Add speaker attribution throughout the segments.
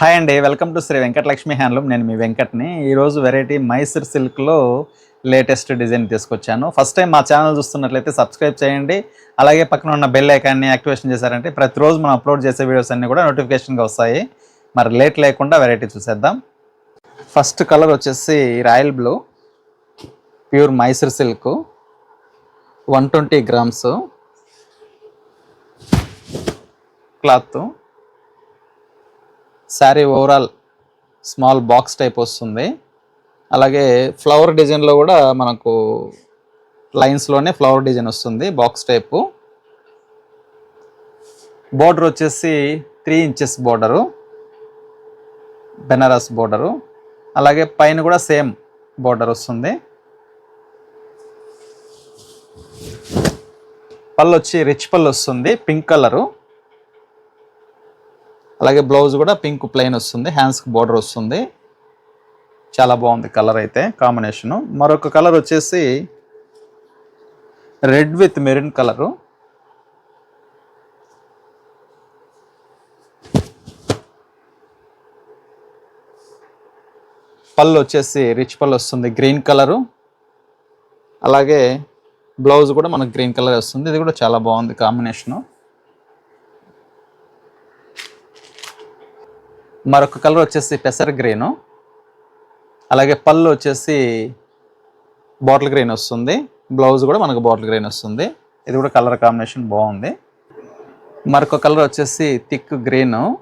Speaker 1: Hi అండి welcome to Shri Venkatalakshmi handloom నేను మీ వెంకట్ని. ఈరోజు వెరైటీ మైసూర్ సిల్క్లో లేటెస్ట్ డిజైన్ తీసుకొచ్చాను. ఫస్ట్ టైం మా ఛానల్ చూస్తున్నట్లయితే సబ్స్క్రైబ్ చేయండి. అలాగే పక్కన ఉన్న బెల్ ఐకాన్ని యాక్టివేషన్ చేశారంటే ప్రతిరోజు మనం అప్లోడ్ చేసే వీడియోస్ అన్నీ కూడా నోటిఫికేషన్గా వస్తాయి. మరి లేట్ లేకుండా వెరైటీ చూసేద్దాం. ఫస్ట్ కలర్ వచ్చేసి royal blue pure Mysore silk one twenty grams cloth sari overall small box type వస్తుంది. అలాగే ఫ్లవర్ డిజైన్లో కూడా మనకు లైన్స్లోనే ఫ్లవర్ డిజైన్ వస్తుంది బాక్స్ టైపు బోర్డర్ వచ్చేసి three inches border Banaras border అలాగే పైన కూడా సేమ్ బోర్డర్ వస్తుంది. పళ్ళు వచ్చి రిచ్ పళ్ళు వస్తుంది పింక్ కలరు అలాగే బ్లౌజ్ కూడా పింక్ ప్లెయిన్ వస్తుంది హ్యాండ్స్కి బోర్డర్ వస్తుంది. చాలా బాగుంది కలర్ అయితే కాంబినేషను. మరొక కలర్ వచ్చేసి రెడ్ విత్ మెరూన్ కలరు. పళ్ళు వచ్చేసి రిచ్ పళ్ళు వస్తుంది గ్రీన్ కలరు. అలాగే బ్లౌజ్ కూడా మనకు గ్రీన్ కలర్ వస్తుంది ఇది కూడా చాలా బాగుంది కాంబినేషను. మరొక కలర్ వచ్చేసి పెసర్ గ్రీను. అలాగే పళ్ళు వచ్చేసి బాటిల్ గ్రీన్ వస్తుంది. బ్లౌజ్ కూడా మనకు బాటిల్ గ్రీన్ వస్తుంది. ఇది కూడా కలర్ కాంబినేషన్ బాగుంది. మరొక కలర్ వచ్చేసి థిక్ గ్రీన్.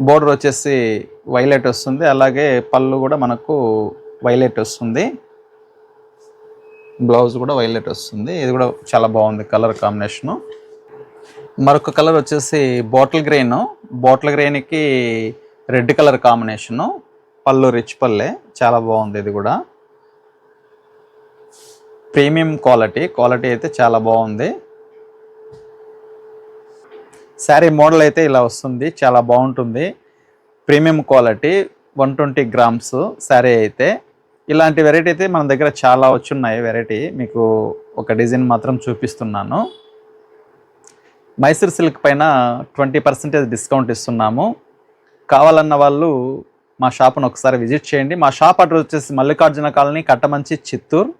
Speaker 1: బోర్డర్ వచ్చేసి వైలెట్ వస్తుంది. అలాగే పళ్ళు కూడా మనకు వైలెట్ వస్తుంది. బ్లౌజ్ కూడా వైలెట్ వస్తుంది. ఇది కూడా చాలా బాగుంది కలర్ కాంబినేషను. మరొక కలర్ వచ్చేసి బాటిల్ గ్రీన్. బాటిల్ గ్రీన్కి రెడ్ కలర్ కాంబినేషను. పళ్ళు రిచ్ పల్లె చాలా బాగుంది ఇది కూడా. Premium quality. క్వాలిటీ అయితే చాలా బాగుంది. శారీ మోడల్ అయితే ఇలా వస్తుంది. చాలా బాగుంటుంది. Premium quality. One twenty grams sari అయితే. ఇలాంటి వెరైటీ అయితే మన దగ్గర చాలా వచ్చున్నాయి. వెరైటీ మీకు ఒక డిజైన్ మాత్రం చూపిస్తున్నాను. మైసూర్ సిల్క్ పైన ట్వంటీ పర్సెంటేజ్ డిస్కౌంట్ ఇస్తున్నాము. కావాలన్న వాళ్ళు మా షాప్ను ఒకసారి విజిట్ చేయండి. మా షాప్ అడ్రస్ వచ్చేసి మల్లికార్జున కాలనీ కట్టమంచి చిత్తూరు.